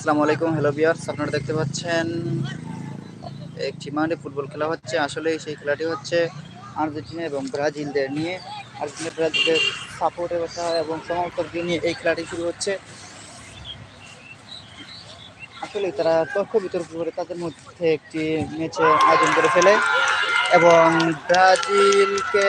আসসালামু আলাইকুম হ্যালো বিয়ার্স আপনারা দেখতে পাচ্ছেন একটি মাঠে ফুটবল খেলা হচ্ছে। আসলে সেই খেলাটি হচ্ছে আর্জেন্টিনা এবং ব্রাজিলদের নিয়ে। আর্জেন্টিনা ব্রাজিলের সাপোর্টের কথা এবং সমর্থকদের নিয়ে এই খেলাটি শুরু হচ্ছে। আসলে তারা তর্ক বিতর্ক করে তাদের মধ্যে একটি ম্যাচে আয়োজন করে ফেলে এবং ব্রাজিলকে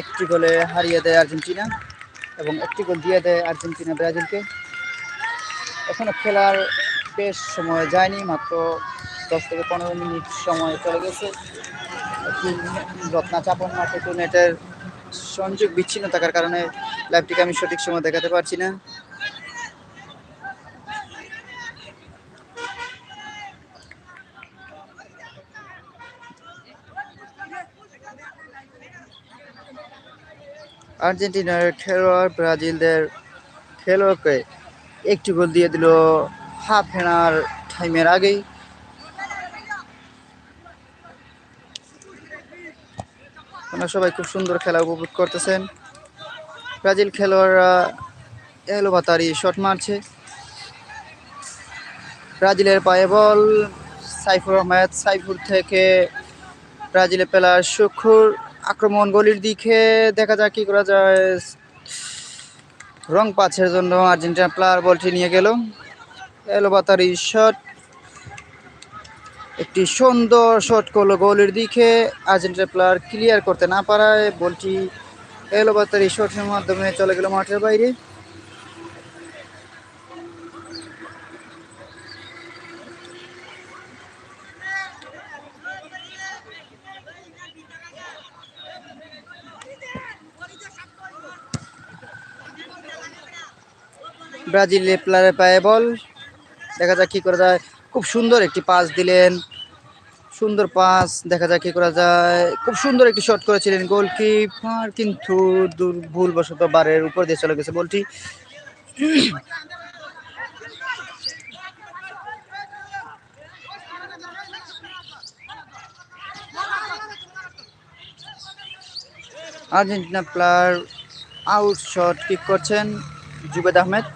একটি গোলে হারিয়ে দেয় আর্জেন্টিনা এবং একটি গোল দিয়ে দেয় আর্জেন্টিনা ব্রাজিলকে। এখনও খেলার বেশ সময় যায়নি, মাত্র দশ থেকে পনেরো মিনিট সময় চলে গেছে। রত্না চাপন মাঠে তো নেটের সংযোগ বিচ্ছিন্ন থাকার কারণে লাইভটিকে আমি সঠিক সময় দেখাতে পারছি না। আর্জেন্টিনার খেলোয়াড় ব্রাজিলদের খেলোয়াড়কে একটি গোল দিয়ে দিল হাফ হেনার টাইমের আগেই। আপনারা সবাই খুব সুন্দর খেলা উপভোগ করতেছেন। ব্রাজিল খেলোয়াড়রা এলো বাতারি শট মারছে। ব্রাজিলের পায়ে বল, সাইফুর আহমেদ সাইফুর থেকে ব্রাজিলের প্লেয়ার সুখুর আক্রমণ গলির দিকে। দেখা যাক কি করা যায়। রং পাঁচের জন্য আর্জেন্টিনা প্লেয়ার বলটি নিয়ে গেল। এলো বাতারি শট একটি সুন্দর শট করল গোলের দিকে। আর্জেন্টিনা প্লেয়ার ক্লিয়ার করতে না পারায় বলটি এলো বাতারি শটের মাধ্যমে চলে গেল মাঠের বাইরে। ব্রাজিলের প্লেয়ারের পায়ে বল। দেখা যাক কি করা যায়। খুব সুন্দর একটি পাস দিলেন। সুন্দর পাস, দেখা যাক কি করা যায়। খুব সুন্দর একটি শট করেছিলেন গোলকিপার কিন্তু ভুলবশত বারের উপর দিয়ে চলে গেছে বলটি। Argentina player out shot kick করছেন জুবেদ আহমেদ।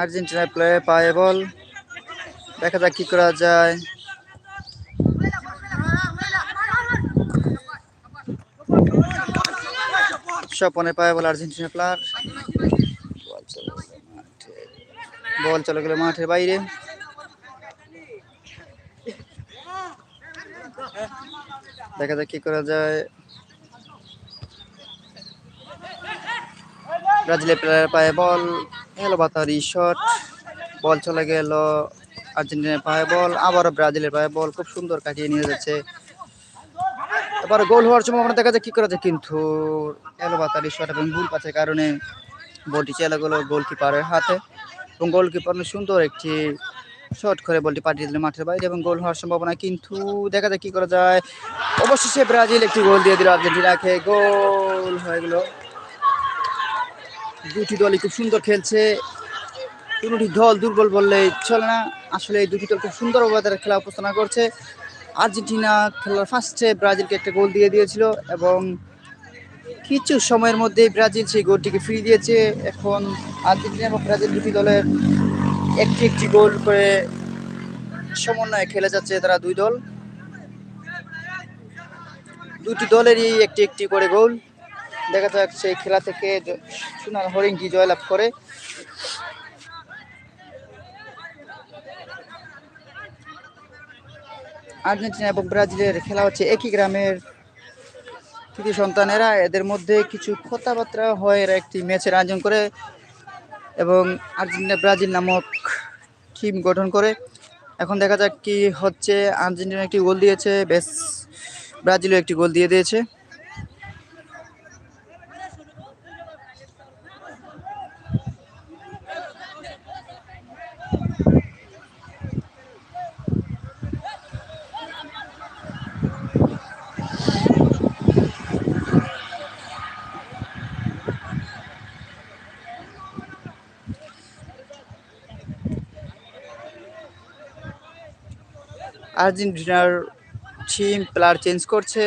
আর্জেন্টিনার প্লেয়ার পায়ে বল। দেখা যাক কি করা যায়। স্বপনে পায়ে বল আর্জেন্টিনা প্লেয়ার বল চলে গেল মাঠের বাইরে। দেখা যাক কি করা যায়। ব্রাজিলের প্লেয়ার পায়ে বল। এলো বাতারি শট বল চলে গেল আর্জেন্টিনার পায়ে বল, আবারও ব্রাজিলের পায়ে বল, খুব সুন্দর কাটিয়ে নিয়ে যাচ্ছে। এবার গোল হওয়ার সম্ভাবনা দেখা যায় কী করা যায়, কিন্তু এলো বাতারি শট এবং ভুল পাচ্ছের কারণে বলটি চলে গেল গোলকিপারের হাতে। এবং গোলকিপার সুন্দর একটি শট করে বলটি পাঠিয়ে দিল মাঠের বাইরে এবং গোল হওয়ার সম্ভাবনা, কিন্তু দেখা যায় কী করা যায়। অবশেষে ব্রাজিল একটি গোল দিয়ে দিল আর্জেন্টিনাকে, গোল হয়ে গেল। দুটি দলই খুব সুন্দর খেলছে। দুটি দল দুর্বল বললে চলে না। আসলে এই দুটি দল খুব সুন্দরভাবে তারা খেলা উপস্থাপনা করছে। আর্জেন্টিনা খেলার ফার্স্টে ব্রাজিলকে একটা গোল দিয়ে দিয়েছিল এবং কিছু সময়ের মধ্যে ব্রাজিল সেই গোলটিকে ফ্রি দিয়েছে। এখন আর্জেন্টিনা এবং ব্রাজিল দুটি দলের একটি একটি গোল করে সমন্বয়ে খেলে যাচ্ছে তারা দুই দল। দুটি দলেরই একটি একটি করে গোল দেখা যাক সেই খেলা থেকে সোনার হরিণটি জয়লাভ করে। আর্জেন্টিনা এবং ব্রাজিলের খেলা হচ্ছে একই গ্রামের। কৃতি সন্তানেরা এদের মধ্যে কিছু কথাবার্তা হয়, এরা একটি ম্যাচের আয়োজন করে এবং আর্জেন্টিনা ব্রাজিল নামক টিম গঠন করে। এখন দেখা যাক কি হচ্ছে। আর্জেন্টিনা একটি গোল দিয়েছে, বেশ। ব্রাজিলও একটি গোল দিয়ে দিয়েছে। আর্জেন্টিনার টিম প্লেয়ার চেঞ্জ করছে।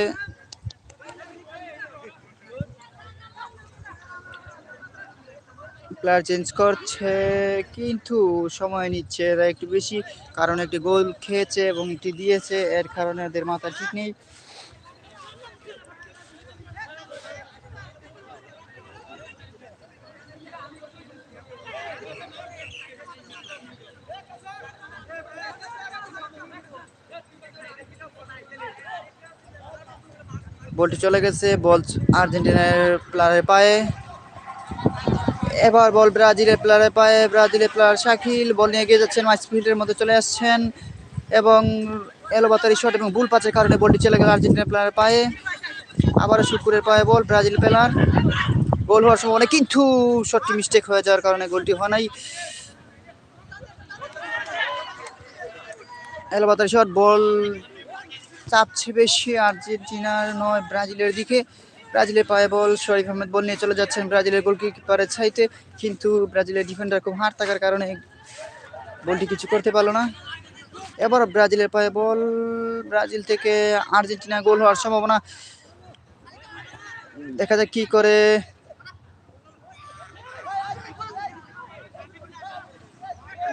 প্লেয়ার চেঞ্জ করছে, কিন্তু সময় নিচ্ছে, এরা একটু বেশি, কারণ একটি গোল খেয়েছে এবং একটি দিয়েছে, এর কারণে এদের মাথা ঠিক নেই। বলটি চলে গেছে বল আর্জেন্টিনার প্লেয়ারের পায়ে। এবার বল ব্রাজিলের প্লেয়ারের পায়ে, ব্রাজিলের প্লেয়ার শাকিল, বল নিয়ে এগিয়ে যাচ্ছেন মাইস ফিল্ডের মধ্যে চলে আসছেন এবং এলোবাতারি শট এবং বুল পাচের কারণে বলটি চলে গেল আর্জেন্টিনার প্লেয়ারের পায়ে। আবারও শুকুরের পায়ে বল, ব্রাজিল প্লেয়ার গোল হওয়ার সময় অনেক কিন্তু শটটি মিস্টেক হয়ে যাওয়ার কারণে গোলটি হয় নাই। এলোবাতারি শট বল চাপছে বেশি আর্জেন্টিনার নয়, ব্রাজিলের দিকে। ব্রাজিলের পায়ে বল, শরীফ আহমেদ বল নিয়ে চলে যাচ্ছেন। ব্রাজিলের গোলকিপারের ছাইতে কিন্তু ব্রাজিলের ডিফেন্ডার খুব হার থাকার কারণে বলটি কিছু করতে পারল না। এবার ব্রাজিলের পায়ে বল, ব্রাজিল থেকে আর্জেন্টিনা গোল হওয়ার সম্ভাবনা। দেখা যাক কি করে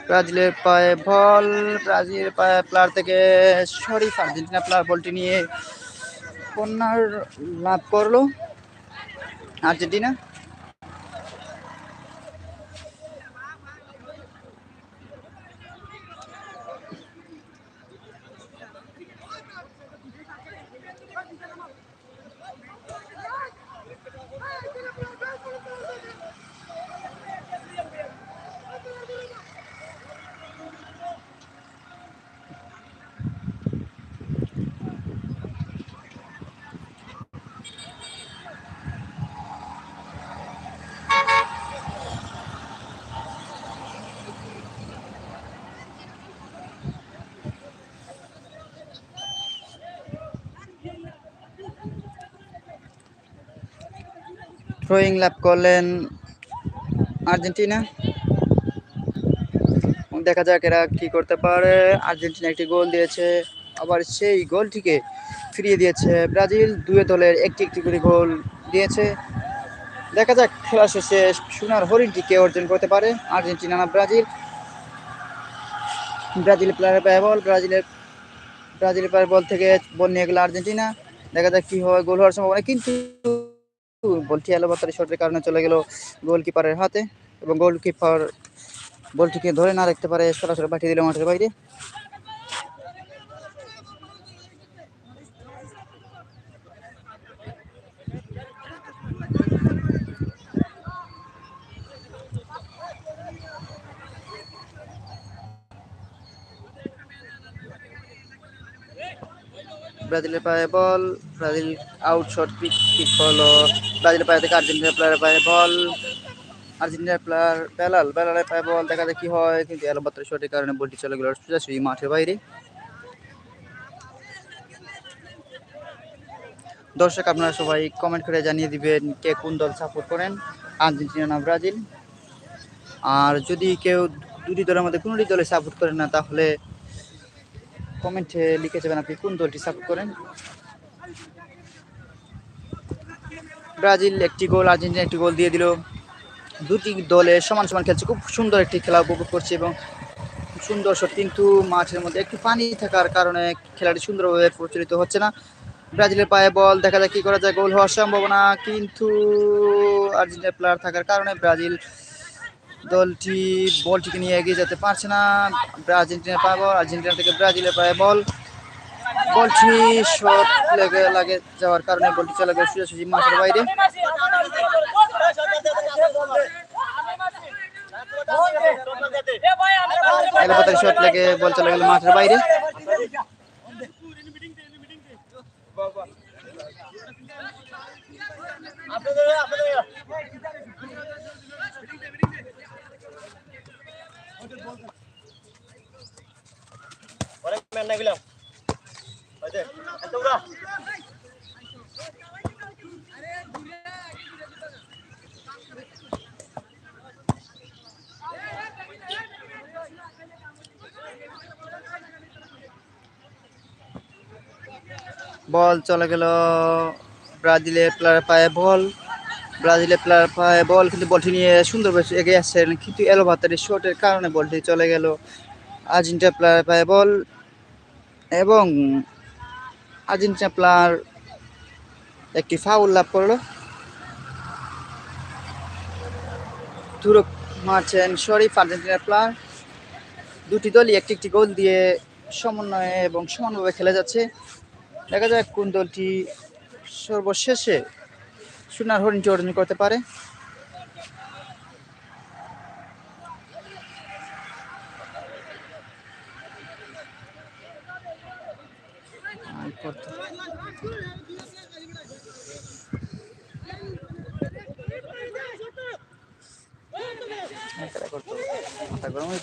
ব্রাজিলের পায়ে বল, ব্রাজিলের পায়ে প্লেয়ার থেকে শরীফ আর্জেন্টিনা প্লার বলটি নিয়ে কন্যার লাভ করল আর্জেন্টিনা। থ্রোয়িং লাভ করলেন আর্জেন্টিনা। দেখা যাক এরা কি করতে পারে। আর্জেন্টিনা একটি গোল দিয়েছে, আবার সেই গোলটিকে ফিরিয়ে দিয়েছে। ব্রাজিল দুয়ে দলের একটি একটি করে গোল দিয়েছে। দেখা যাক খেলা শেষে সোনার হরিণটি কে অর্জন করতে পারে আর্জেন্টিনা না ব্রাজিল। ব্রাজিল প্লেয়ারের পায়ে বল ব্রাজিলের ব্রাজিলের পায়ে বল থেকে বল নিয়ে গেল আর্জেন্টিনা। দেখা যাক কী হয়, গোল হওয়ার সম্ভাবনা, কিন্তু বলটি এলো এলোবাতারি শটের কারণে চলে গেল গোলকিপারের হাতে এবং গোলকিপার বলটিকে ধরে না রাখতে পারে, সরাসরি পাঠিয়ে দিল মাঠের বাইরে। ব্রাজিলের পায়ে বল, ব্রাজিল আউট শট পিক পিক হলো ব্রাজিলের পায়ে থেকে আর্জেন্টিনার প্লেয়ারের পায়ে বল। আর্জেন্টিনার প্লেয়ার বেলাল, বেলালের পায়ে বল, দেখা কি হয়। কিন্তু এলোবাত্তার শটের কারণে বলটি চলে গেল সোজাসুজি মাঠের বাইরে। দর্শক, আপনারা সবাই কমেন্ট করে জানিয়ে দিবেন কে কোন দল সাপোর্ট করেন। আর্জেন্টিনা না ব্রাজিল? আর যদি কেউ দুটি দলের মধ্যে কোনোটি দলে সাপোর্ট করেন না, তাহলে কমেন্টে লিখে যাবেন আপনি কোন দলটি সাপোর্ট করেন। ব্রাজিল একটি গোল, আর্জেন্টিনা একটি গোল দিয়ে দিল। দুটি দলে সমান সমান খেলছে। খুব সুন্দর একটি খেলা উপভোগ করছে এবং সুন্দর শট। কিন্তু মাঠের মধ্যে একটু পানি থাকার কারণে খেলাটি সুন্দরভাবে প্রচলিত হচ্ছে না। ব্রাজিলের পায়ে বল, দেখা যায় কি করা যায়। গোল হওয়ার সম্ভাবনা, কিন্তু আর্জেন্টিনার প্লেয়ার থাকার কারণে ব্রাজিল দলটি, বলটিকে নিয়ে এগিয়ে যেতে পারছে না। আর্জেন্টিনার পায়ে বল, আর্জেন্টিনা থেকে ব্রাজিলের পায়ে বল। বলটি শট লেগে, লাগে যাওয়ার কারণে বলটি চলে গেল সোজাসুজি মাঠের বাইরে। এলোপাতারি শট লেগে বল চলে গেল মাঠের বাইরে। অনেক ম্যান না গেলাম। বল, চলে গেল। ব্রাজিলের প্লেয়ার পায়ে বল। ব্রাজিলের প্লেয়ার পায়ে বল, কিন্তু বলটি নিয়ে সুন্দরভাবে এগিয়ে আসছেন কিন্তু এলো ভাতারি শটের কারণে বলটি চলে গেল। আর্জেন্টিনা প্লেয়ার পায়ে বল এবং আর্জেন্টিনা প্লেয়ার একটি ফাউল লাভ করল। তুরক মারছেন শরীফ, আর্জেন্টিনার প্লেয়ার দুটি দলই একটি একটি গোল দিয়ে সমন্বয়ে এবং সমানভাবে খেলে যাচ্ছে। দেখা যাক কোন দলটি সর্বশেষে সোনার হরিণটি অর্জন করতে পারে। করতে- করতে। মাথা গরম হয়ে